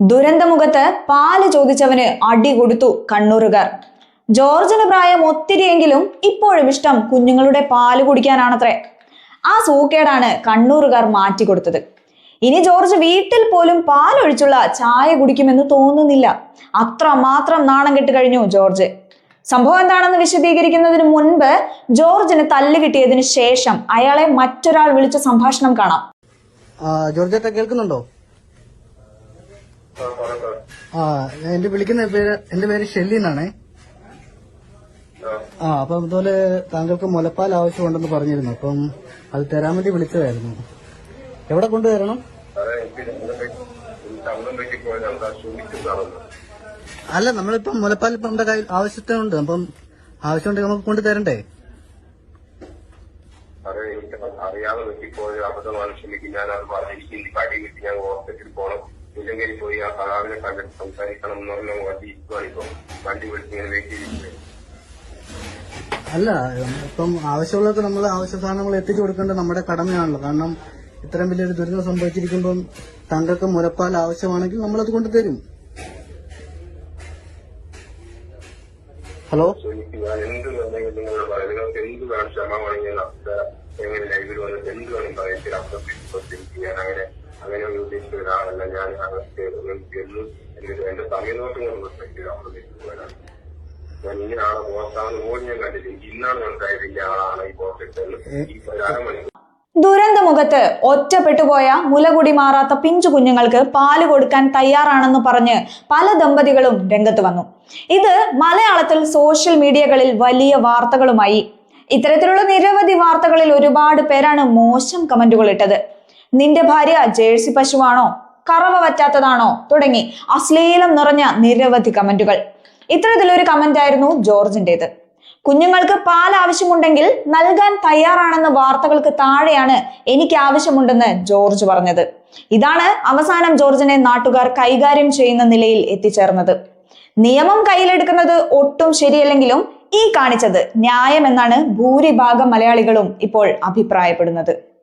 ദുരന്തമുഖത്ത് പാൽ ചോദിച്ചവന് അടി കൊടുത്തു കണ്ണൂരുകാർ. ജോർജിന് പ്രായം ഒത്തിരിയെങ്കിലും ഇപ്പോഴും ഇഷ്ടം കുഞ്ഞുങ്ങളുടെ പാൽ കുടിക്കാനാണത്രേ. ആ സൂക്കേടാണ് കണ്ണൂരുകാർ മാറ്റിക്കൊടുത്തത്. ഇനി ജോർജ് വീട്ടിൽ പോലും പാലൊഴിച്ചുള്ള ചായ കുടിക്കുമെന്ന് തോന്നുന്നില്ല. അത്ര മാത്രം നാണം കെട്ട് കഴിഞ്ഞു ജോർജ്. സംഭവം എന്താണെന്ന് വിശദീകരിക്കുന്നതിന് മുൻപ് ജോർജിന് തല്ല് കിട്ടിയതിന് ശേഷം അയാളെ മറ്റൊരാൾ വിളിച്ച സംഭാഷണം കാണാം. കേൾക്കുന്നുണ്ടോ? ആ എന്റെ വിളിക്കുന്ന പേര് എന്റെ പേര് ഷെല്ലി എന്നാണേ. ആ. അപ്പൊ ഇതുപോലെ താങ്കൾക്ക് മുലപ്പാൽ ആവശ്യമുണ്ടെന്ന് പറഞ്ഞിരുന്നു. അപ്പം അത് തരാൻ വേണ്ടി വിളിച്ചതായിരുന്നു. എവിടെ കൊണ്ടുവരണം? അല്ല നമ്മളിപ്പം മുലപ്പാൽ ഇപ്പം നമ്മുടെ കയ്യിൽ ആവശ്യത്തിനുണ്ട്. അപ്പം ആവശ്യമുണ്ടെങ്കിൽ നമുക്ക് കൊണ്ടു തരണ്ടേ? അറിയാതെ പറ്റിപ്പോയ അബദ്ധമാണ് ക്ഷമിക്കും ഞാൻ അത് പറഞ്ഞിരിക്കും അടി കിട്ടി ഞാൻ ഹോസ്പിറ്റലിൽ പോകണം ഇല്ലെങ്കിൽ പോയി ആ കലാവിനെ കണ്ടിട്ട് സംസാരിക്കണം എന്ന് പറഞ്ഞ വണ്ടി ഇരിക്കുവാണിപ്പോ വണ്ടി വിളിച്ച് ഇങ്ങനെ വെയിറ്റ് ചെയ്തിരിക്കുന്നത് അല്ല ഇപ്പം ആവശ്യമുള്ളവർക്ക് നമ്മൾ ആവശ്യ സാധനങ്ങൾ എത്തിച്ചു കൊടുക്കേണ്ടത് നമ്മുടെ കടമയാണല്ലോ കാരണം ഇത്രയും വലിയൊരു ദുരിതം സംഭവിച്ചിരിക്കുമ്പം താങ്കൾക്ക് മുലപ്പാൽ ആവശ്യമാണെങ്കിൽ നമ്മളത് കൊണ്ട് തരും ഹലോ എന്ത് നിങ്ങൾക്ക് എന്ത് വേണം ക്ഷമമാണെങ്കിൽ ഞാൻ അത്ര എങ്ങനെ ലൈവിൽ വന്നിട്ട് എന്ത് വേണം അങ്ങനെ അങ്ങനെ ഉദ്ദേശിച്ച ഒരാളല്ല ഞാൻ അങ്ങനത്തെ നിങ്ങൾക്ക് എന്നും എന്റെ എന്റെ സമയനോട്ടം കൊണ്ട് റെസ്പെക്ട് ചെയ്ത് അപ്രതീക്ഷിച്ചവരാണ് ഞാൻ ഇങ്ങനെയാണ് മോശമാണ് പോലും ഞാൻ കണ്ടില്ല. ഇന്നാണ് മനസ്സിലായത് ഈ ആളാണ് ഈ പോസ്റ്റ് ഈ അരമണിക്കൂർ ദുരന്തമുഖത്ത് ഒറ്റപ്പെട്ടുപോയ മുലകുടി മാറാത്ത പിഞ്ചു കുഞ്ഞുങ്ങൾക്ക് പാൽ കൊടുക്കാൻ തയ്യാറാണെന്ന് പറഞ്ഞ് പല ദമ്പതികളും രംഗത്ത് വന്നു. ഇത് മലയാളത്തിൽ സോഷ്യൽ മീഡിയകളിൽ വലിയ വാർത്തകളുമായി. ഇത്തരത്തിലുള്ള നിരവധി വാർത്തകളിൽ ഒരുപാട് പേരാണ് മോശം കമന്റുകൾ ഇട്ടത്. നിന്റെ ഭാര്യ ജേഴ്സി പശുവാണോ? കറവ പറ്റാത്തതാണോ തുടങ്ങി അശ്ലീലം നിറഞ്ഞ നിരവധി കമന്റുകൾ. ഇത്തരത്തിലൊരു കമന്റ് ആയിരുന്നു ജോർജിന്റേത്. കുഞ്ഞുങ്ങൾക്ക് പാൽ ആവശ്യമുണ്ടെങ്കിൽ നൽകാൻ തയ്യാറാണെന്ന വാർത്തകൾക്ക് താഴെയാണ് എനിക്ക് ആവശ്യമുണ്ടെന്ന് ജോർജ് പറഞ്ഞത്. ഇതാണ് അവസാനം ജോർജിനെ നാട്ടുകാർ കൈകാര്യം ചെയ്യുന്ന നിലയിൽ എത്തിച്ചേർന്നത്. നിയമം കയ്യിലെടുക്കുന്നത് ഒട്ടും ശരിയല്ലെങ്കിലും ഈ കാണിച്ചത് ന്യായമെന്നാണ് ഭൂരിഭാഗം മലയാളികളും ഇപ്പോൾ അഭിപ്രായപ്പെടുന്നത്.